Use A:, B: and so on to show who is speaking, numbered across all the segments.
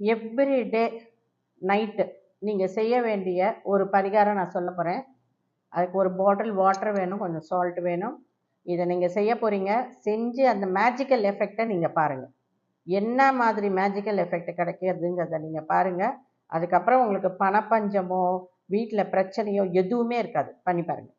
A: Every day night நீங்கள் செய்ய வேண்டிய ஒரு பரிகாரம் நான் சொல்ல போகிறேன் அதுக்கு ஒரு பாட்டில் வாட்டர் வேணும் கொஞ்சம் சால்ட் வேணும். இதை நீங்கள் செய்ய போகிறீங்க செஞ்சு அந்த மேஜிக்கல் எஃபெக்டை நீங்கள் பாருங்கள் என்ன மாதிரி மேஜிக்கல் எஃபெக்ட் கிடைக்கிறதுங்கிறத நீங்கள் பாருங்கள் அதுக்கப்புறம் உங்களுக்கு பணப்பஞ்சமோ வீட்டில் பிரச்சனையோ எதுவுமே இருக்காது. பண்ணி பாருங்கள்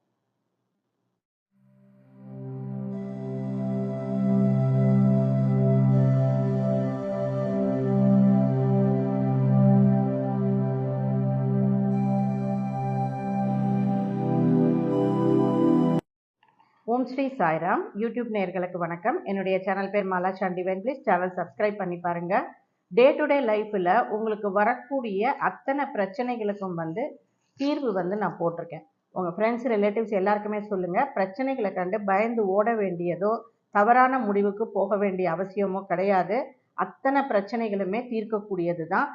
A: ஓம் ஸ்ரீ சாய்ராம். யூடியூப் நேர்களுக்கு வணக்கம். என்னுடைய சேனல் பேர் மாலா சாண்டிவன் ப்ளீஸ் சேனல் சப்ஸ்கிரைப் பண்ணி பாருங்க. டே டு டே லைஃப்பில் உங்களுக்கு வரக்கூடிய அத்தனை பிரச்சனைகளுக்கும் வந்து தீர்வு வந்து நான் போட்டிருக்கேன். உங்கள் ஃப்ரெண்ட்ஸ் ரிலேட்டிவ்ஸ் எல்லாருக்குமே சொல்லுங்கள் பிரச்சனைகளை கண்டு பயந்து ஓட வேண்டியதோ தவறான முடிவுக்கு போக வேண்டிய அவசியமோ கிடையாது. அத்தனை பிரச்சனைகளுமே தீர்க்கக்கூடியது தான்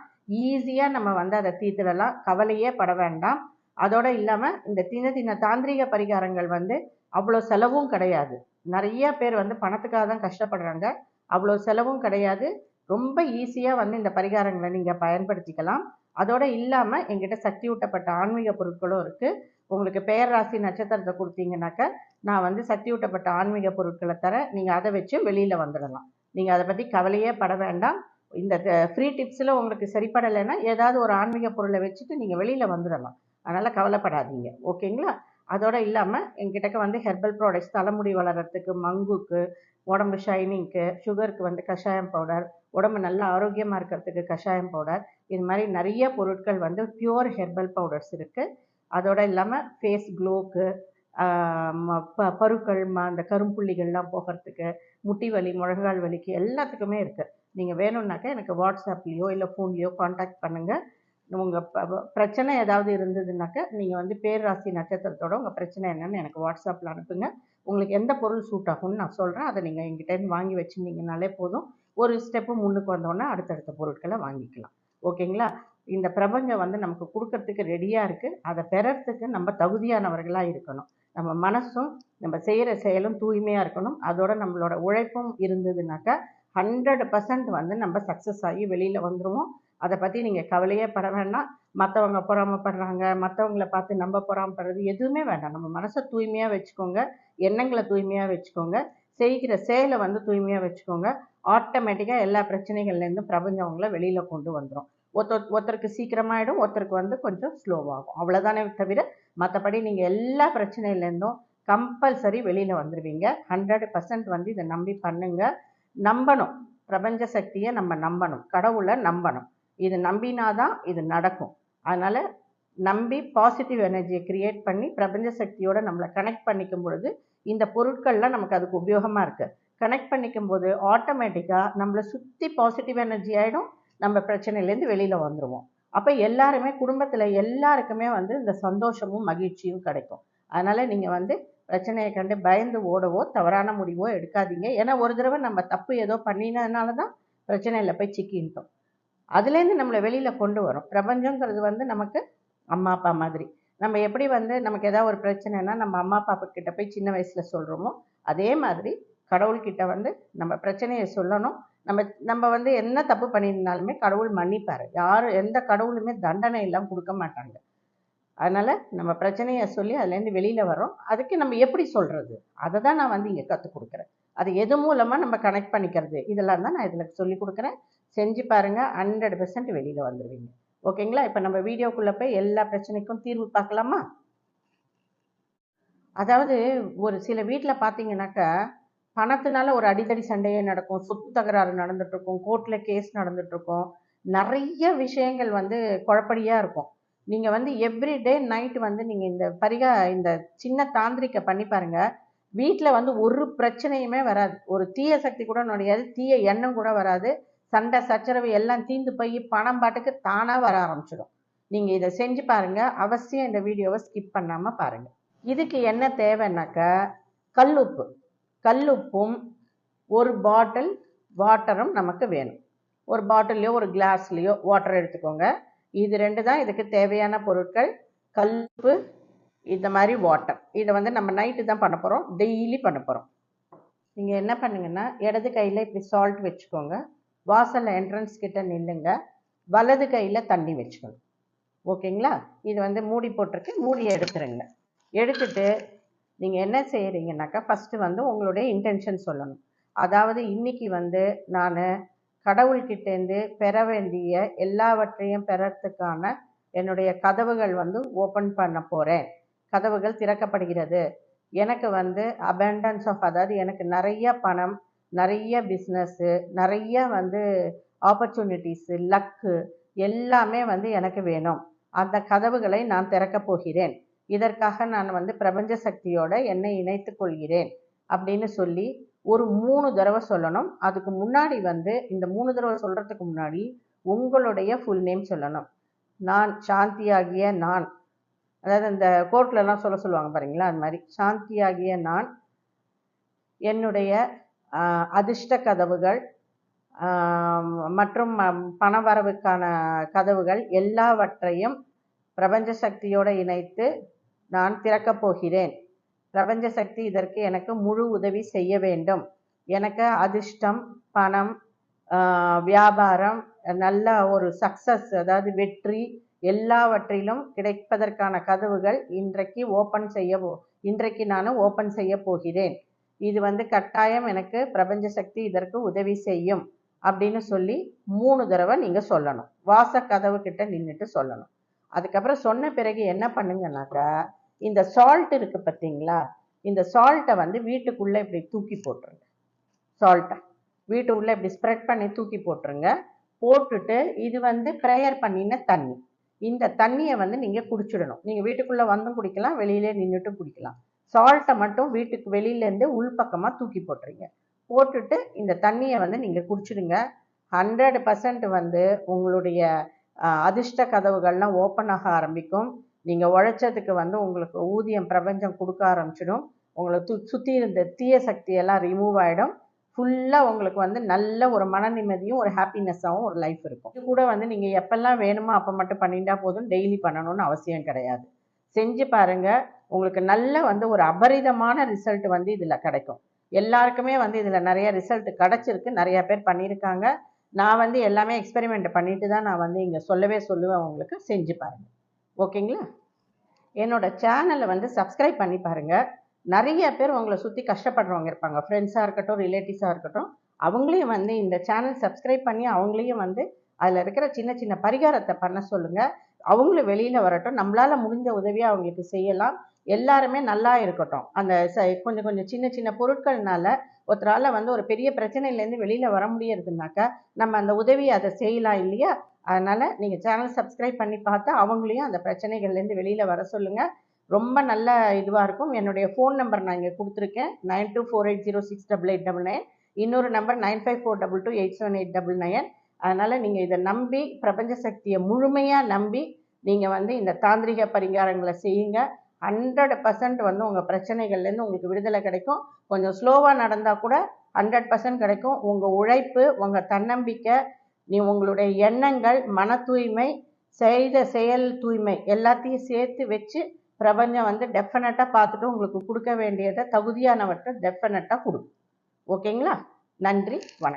A: ஈஸியாக நம்ம வந்து அதை தீர்த்துடலாம். கவலையே பட வேண்டாம். அதோடு இல்லாமல் இந்த சின்ன சின்ன தாந்திரிக பரிகாரங்கள் வந்து அவ்வளோ செலவும் கிடையாது. நிறைய பேர் வந்து பணத்துக்காக தான் கஷ்டப்படுறாங்க. அவ்வளோ செலவும் கிடையாது. ரொம்ப ஈஸியாக வந்து இந்த பரிகாரங்களை நீங்கள் பயன்படுத்திக்கலாம். அதோடு இல்லாமல் எங்கிட்ட சக்தி ஊட்டப்பட்ட ஆன்மீக பொருட்களும் இருக்குது உங்களுக்கு பெயர் ராசி நட்சத்திரத்தை கொடுத்தீங்கன்னாக்கா நான் வந்து சக்தி ஊட்டப்பட்ட ஆன்மீக பொருட்களை தரேன் நீங்கள் அதை வச்சு வெளியில் வந்துடலாம். நீங்கள் அதை பற்றி கவலையே பட வேண்டாம். இந்த ஃப்ரீ டிப்ஸில் உங்களுக்கு சரிப்படலைன்னா ஏதாவது ஒரு ஆன்மீக பொருளை வச்சுட்டு நீங்கள் வெளியில் வந்துடலாம். அதனால் கவலைப்படாதீங்க. ஓகேங்களா? அதோட இல்லாமல் எங்கிட்டக்க வந்து ஹெர்பல் ப்ராடக்ட்ஸ் தலைமுடி வளர்கிறதுக்கு மங்குக்கு உடம்பு ஷைனிங்க்கு சுகருக்கு வந்து கஷாயம் பவுடர் உடம்பு நல்லா ஆரோக்கியமாக இருக்கிறதுக்கு கஷாயம் பவுடர் இது மாதிரி நிறைய பொருட்கள் வந்து பியூர் ஹெர்பல் பவுடர்ஸ் இருக்குது அதோடு இல்லாமல் ஃபேஸ் க்ளோக்கு ப பருக்கள் ம அந்த கரும்புள்ளிகள்லாம் போகிறதுக்கு முட்டி வலி முழங்கால் வலிக்கு எல்லாத்துக்குமே இருக்குது நீங்கள் வேணும்னாக்கா எனக்கு வாட்ஸ்அப்லேயோ இல்லை ஃபோன்லேயோ காண்டாக்ட் பண்ணுங்கள் உங்கள் பிரச்சனை ஏதாவது இருந்ததுனாக்கா நீங்கள் வந்து பேராசி நட்சத்திரத்தோட உங்கள் பிரச்சனை என்னென்னு எனக்கு வாட்ஸ்அப்பில் அனுப்புங்க. உங்களுக்கு எந்த பொருள் சூட் ஆகும்னு நான் சொல்கிறேன் அதை நீங்கள் எங்கிட்டேருந்து வாங்கி வச்சுருந்தீங்கனாலே போதும். ஒரு ஸ்டெப்பு முன்னுக்கு வந்தோடனே அடுத்தடுத்த பொருட்களை வாங்கிக்கலாம். ஓகேங்களா? இந்த பிரபஞ்சம் வந்து நமக்கு கொடுக்கறதுக்கு ரெடியாக இருக்குது அதை பெறறதுக்கு நம்ம தகுதியானவர்களாக இருக்கணும். நம்ம மனசும் நம்ம செய்கிற செயலும் தூய்மையாக இருக்கணும். அதோட நம்மளோட உழைப்பும் இருந்ததுனாக்கா ஹண்ட்ரட் பர்சன்ட் வந்து நம்ம சக்ஸஸ் ஆகி வெளியில் வந்துடுவோம் அதை பற்றி நீங்கள் கவலையே பட வேண்டாம். மற்றவங்க பொறாமப்படுறாங்க மற்றவங்கள பார்த்து நம்ம பொறாமப்படுறது எதுவுமே வேண்டாம். நம்ம மனசை தூய்மையாக வச்சுக்கோங்க எண்ணங்களை தூய்மையாக வச்சுக்கோங்க செய்கிற செயலை வந்து தூய்மையாக வச்சுக்கோங்க. ஆட்டோமேட்டிக்காக எல்லா பிரச்சனைகள்லேருந்தும் பிரபஞ்சங்களை வெளியில் கொண்டு வந்துடும் ஒருத்தர் ஒருத்தருக்கு சீக்கிரமாகிடும் ஒருத்தருக்கு வந்து கொஞ்சம் ஸ்லோவாகும். அவ்வளோதானே தவிர மற்றபடி நீங்கள் எல்லா பிரச்சனையிலேருந்தும் கம்பல்சரி வெளியில் வந்துடுவீங்க ஹண்ட்ரட் பர்சன்ட் வந்து இதை நம்பி பண்ணுங்கள் நம்பணும். பிரபஞ்ச சக்தியை நம்ம நம்பணும். கடவுளை நம்பணும். இது நம்பினாதான் இது நடக்கும். அதனால் நம்பி பாசிட்டிவ் எனர்ஜியை க்ரியேட் பண்ணி பிரபஞ்ச சக்தியோட நம்மளை கனெக்ட் பண்ணிக்கும் பொழுது இந்த பொருட்கள்லாம் நமக்கு அதுக்கு உபயோகமாக இருக்குது கனெக்ட் பண்ணிக்கும் போது ஆட்டோமேட்டிக்காக நம்மளை சுற்றி பாசிட்டிவ் எனர்ஜி ஆகிடும் நம்ம பிரச்சனையிலேருந்து வெளியில் வந்துடுவோம் அப்போ எல்லாருமே குடும்பத்தில் எல்லாருக்குமே வந்து இந்த சந்தோஷமும் மகிழ்ச்சியும் கிடைக்கும். அதனால் நீங்கள் வந்து பிரச்சனையை கண்டு பயந்து ஓடவோ தவறான முடிவோ எடுக்காதீங்க. ஏன்னா ஒரு தடவை நம்ம தப்பு ஏதோ பண்ணினதுனால தான் பிரச்சனையில் போய் சிக்கின்ட்டோம். அதுலேருந்து நம்மளை வெளியில் கொண்டு வரும். பிரபஞ்சங்கிறது வந்து நமக்கு அம்மா அப்பா மாதிரி. நம்ம எப்படி வந்து நமக்கு ஏதாவது ஒரு பிரச்சனைனா நம்ம அம்மா அப்பா கிட்ட போய் சின்ன வயசில் சொல்கிறோமோ அதே மாதிரி கடவுள்கிட்ட வந்து நம்ம பிரச்சனையை சொல்லணும். நம்ம நம்ம வந்து என்ன தப்பு பண்ணியிருந்தாலுமே கடவுள் மன்னிப்பார். யாரும் எந்த கடவுளுமே தண்டனை எல்லாம் கொடுக்க மாட்டாங்க. அதனால் நம்ம பிரச்சனையை சொல்லி அதுலேருந்து வெளியில் வரோம் அதுக்கு நம்ம எப்படி சொல்கிறது அதை தான் நான் வந்து இங்கே கற்றுக் கொடுக்குறேன். அது எது மூலமாக நம்ம கனெக்ட் பண்ணிக்கிறது? இதெல்லாம் தான் நான் இதில் சொல்லி கொடுக்குறேன். செஞ்சு பாருங்கள் ஹண்ட்ரட் பெர்சன்ட் வெளியில் வந்துடுவீங்க ஓகேங்களா? இப்போ நம்ம வீடியோக்குள்ளே போய் எல்லா பிரச்சனைக்கும் தீர்வு பார்க்கலாமா? அதாவது ஒரு சில வீட்டில் பார்த்தீங்கன்னாக்கா பணத்தினால ஒரு அடிதடி சண்டையே நடக்கும். சொத்து தகராறு நடந்துட்டுருக்கும். கோர்ட்டில் கேஸ் நடந்துட்டுருக்கும். நிறைய விஷயங்கள் வந்து குழப்படியாக இருக்கும். நீங்கள் வந்து எவ்ரி டே நைட்டு வந்து நீங்கள் இந்த பரிகா இந்த சின்ன தாந்திரிக்கை பண்ணி பாருங்கள் வீட்டில் வந்து ஒரு பிரச்சனையுமே வராது. ஒரு தீய சக்தி கூட நுழையாது. தீய எண்ணம் கூட வராது. சண்டை சச்சரவு எல்லாம் தீந்து போய் பணம் பாட்டுக்கு தானாக வர ஆரம்பிச்சிடும். நீங்கள் இதை செஞ்சு பாருங்கள் அவசியம் இந்த வீடியோவை ஸ்கிப் பண்ணாமல் பாருங்கள் இதுக்கு என்ன தேவைன்னாக்கா கல்லுப்பு கல்லுப்பும் ஒரு பாட்டில் வாட்டரும் நமக்கு வேணும். ஒரு பாட்டில்லையோ ஒரு கிளாஸ்லேயோ வாட்டர் எடுத்துக்கோங்க. இது ரெண்டு தான் இதுக்கு தேவையான பொருட்கள். கல்லுப்பு இந்த மாதிரி வாட்டர் இதை வந்து நம்ம நைட்டு தான் பண்ண போகிறோம் டெய்லி பண்ண போகிறோம் நீங்கள் என்ன பண்ணுங்கன்னா இடது கையில் இப்படி சால்ட் வச்சுக்கோங்க. வாசலில் என்ட்ரன்ஸ் கிட்ட நில்லுங்க. வலது கையில் தண்ணி வச்சுக்கணும். ஓகேங்களா? இது வந்து மூடி போட்டிருக்கு. மூடி எடுத்துருங்க. எடுத்துட்டு நீங்கள் என்ன செய்கிறீங்கனாக்கா ஃபஸ்ட்டு வந்து உங்களுடைய இன்டென்ஷன் சொல்லணும். அதாவது இன்னைக்கு வந்து நான் கடவுள்கிட்டேருந்து பெற வேண்டிய எல்லாவற்றையும் பெறத்துக்கான என்னுடைய கதவுகள் வந்து ஓப்பன் பண்ண போகிறேன் கதவுகள் திறக்கப்படுகிறது. எனக்கு வந்து அபேண்டன்ஸ் ஆஃப் அதாவது எனக்கு நிறைய பணம் நிறைய பிஸ்னஸ்ஸு நிறைய வந்து ஆப்பர்ச்சுனிட்டிஸு லக்கு எல்லாமே வந்து எனக்கு வேணும். அந்த கதவுகளை நான் திறக்கப் போகிறேன். இதற்காக நான் வந்து பிரபஞ்ச சக்தியோட என்னை இணைத்து கொள்கிறேன் அப்படின்னு சொல்லி ஒரு மூணு தடவை சொல்லணும். அதுக்கு முன்னாடி வந்து இந்த மூணு தடவை சொல்கிறதுக்கு முன்னாடி உங்களுடைய ஃபுல் நேம் சொல்லணும். நான் சாந்தியாகிய நான். அதாவது இந்த கோர்ட்லலாம் சொல்ல சொல்லுவாங்க பாருங்களா அது மாதிரி. சாந்தியாகிய நான் என்னுடைய அதிர்ஷ்ட கதவுகள் மற்றும் பணவரவுக்கான கதவுகள் எல்லாவற்றையும் பிரபஞ்ச சக்தியோடு இணைத்து நான் திறக்கப் போகிறேன். பிரபஞ்ச சக்தி இதற்கு எனக்கு முழு உதவி செய்ய வேண்டும். எனக்கு அதிர்ஷ்டம் பணம் வியாபாரம் நல்ல ஒரு சக்சஸ் அதாவது வெற்றி எல்லாவற்றிலும் கிடைப்பதற்கான கதவுகள் இன்றைக்கு ஓப்பன் செய்ய இன்றைக்கு நான் ஓப்பன் செய்ய போகிறேன். இது வந்து கட்டாயம் எனக்கு பிரபஞ்ச சக்தி இதற்கு உதவி செய்யும் அப்படின்னு சொல்லி மூணு தடவை நீங்கள் சொல்லணும். வாச கதவு கிட்ட நின்றுட்டு சொல்லணும். அதுக்கப்புறம் சொன்ன பிறகு என்ன பண்ணுங்கனாக்கா இந்த சால்ட் இருக்கு பார்த்தீங்களா? இந்த சால்ட்டை வந்து வீட்டுக்குள்ளே இப்படி தூக்கி போட்டுருங்க. சால்ட்டை வீட்டுக்குள்ளே இப்படி ஸ்ப்ரெட் பண்ணி தூக்கி போட்டுருங்க. போட்டுட்டு இது வந்து ப்ரேயர் பண்ணின தண்ணி. இந்த தண்ணியை வந்து நீங்கள் குடிச்சிடணும். நீங்கள் வீட்டுக்குள்ளே வந்தும் குடிக்கலாம் வெளியிலே நின்றுட்டும் குடிக்கலாம். சால்ட்டை மட்டும் வீட்டுக்கு வெளியிலேருந்து உள்பக்கமாக தூக்கி போட்டுருங்க. போட்டுட்டு இந்த தண்ணியை வந்து நீங்கள் குடிச்சிடுங்க. ஹண்ட்ரட் பர்சன்ட் வந்து உங்களுடைய அதிர்ஷ்ட கதவுகள்லாம் ஓப்பன் ஆக ஆரம்பிக்கும். நீங்கள் உழைச்சதுக்கு வந்து உங்களுக்கு ஊதியம் பிரபஞ்சம் கொடுக்க ஆரம்பிச்சிடும். உங்களை து சுற்றி இருந்த தீய சக்தியெல்லாம் ரிமூவ் ஆகிடும் ஃபுல்லாக உங்களுக்கு வந்து நல்ல ஒரு மன நிம்மதியும் ஒரு ஹாப்பினஸ்ஸாகவும் ஒரு லைஃப் இருக்கும். இது கூட வந்து நீங்கள் எப்பெல்லாம் வேணுமோ அப்போ மட்டும் பண்ணிட்டா போதும். டெய்லி பண்ணணும்னு அவசியம் கிடையாது. செஞ்சு பாருங்கள் உங்களுக்கு நல்ல வந்து ஒரு அபரிதமான ரிசல்ட் வந்து இதில் கிடைக்கும். எல்லாருக்குமே வந்து இதில் நிறைய ரிசல்ட் கிடச்சிருக்கு. நிறையா பேர் பண்ணியிருக்காங்க. நான் வந்து எல்லாமே எக்ஸ்பெரிமெண்ட் பண்ணிட்டு தான் நான் வந்து இங்கே சொல்லவே சொல்லுவேன் உங்களுக்கு. செஞ்சு பாருங்கள் ஓகேங்களா? என்னோட சேனலை வந்து சப்ஸ்கிரைப் பண்ணி பாருங்கள் நிறைய பேர் உங்களை சுற்றி கஷ்டப்படுறவங்க இருப்பாங்க. ஃப்ரெண்ட்ஸாக இருக்கட்டும் ரிலேட்டிவ்ஸாக இருக்கட்டும். அவங்களையும் வந்து இந்த சேனல் சப்ஸ்கிரைப் பண்ணி அவங்களையும் வந்து அதில் இருக்கிற சின்ன சின்ன பரிகாரத்தை பண்ண சொல்லுங்கள் அவங்களும் வெளியில் வரட்டும். நம்மளால் முடிஞ்ச உதவியை அவங்களுக்கு செய்யலாம். எல்லாருமே நல்லா இருக்கட்டும். அந்த ச கொஞ்சம் கொஞ்சம் சின்ன சின்ன பொருட்கள்னால ஒருத்தரால் வந்து ஒரு பெரிய பிரச்சனையிலேருந்து வெளியில் வர முடியறதுனாக்கா நம்ம அந்த உதவியை அதை செய்யலாம் இல்லையா? அதனால் நீங்கள் சேனல் சப்ஸ்கிரைப் பண்ணி பார்த்து அவங்களையும் அந்த பிரச்சனைகள்லேருந்து வெளியில் வர சொல்லுங்கள் ரொம்ப நல்ல இதுவாக இருக்கும். என்னுடைய ஃபோன் நம்பர் நான் இங்கே கொடுத்துருக்கேன். Nine two four eight zero six double eight double nine இன்னொரு number nine five four double two eight seven eight double nine அதனால் நீங்கள் இதை நம்பி பிரபஞ்ச சக்தியை முழுமையாக நம்பி நீங்கள் வந்து இந்த தாந்திரிக பரிகாரங்களை செய்யுங்க. ஹண்ட்ரட் பர்சன்ட் வந்து உங்கள் பிரச்சனைகள்லேருந்து உங்களுக்கு விடுதலை கிடைக்கும். கொஞ்சம் ஸ்லோவாக நடந்தால் கூட ஹண்ட்ரட் பர்சன்ட் கிடைக்கும். உங்கள் உழைப்பு உங்கள் தன்னம்பிக்கை நீ உங்களுடைய எண்ணங்கள் மன தூய்மை செய்த செயல் தூய்மை எல்லாத்தையும் சேர்த்து வச்சு பிரபஞ்சம் வந்து டெஃபினட்டாக பார்த்துட்டு உங்களுக்கு கொடுக்க வேண்டியதை தகுதியானவற்றை டெஃபினட்டாக கொடுக்கும் ஓகேங்களா நன்றி வணக்கம்.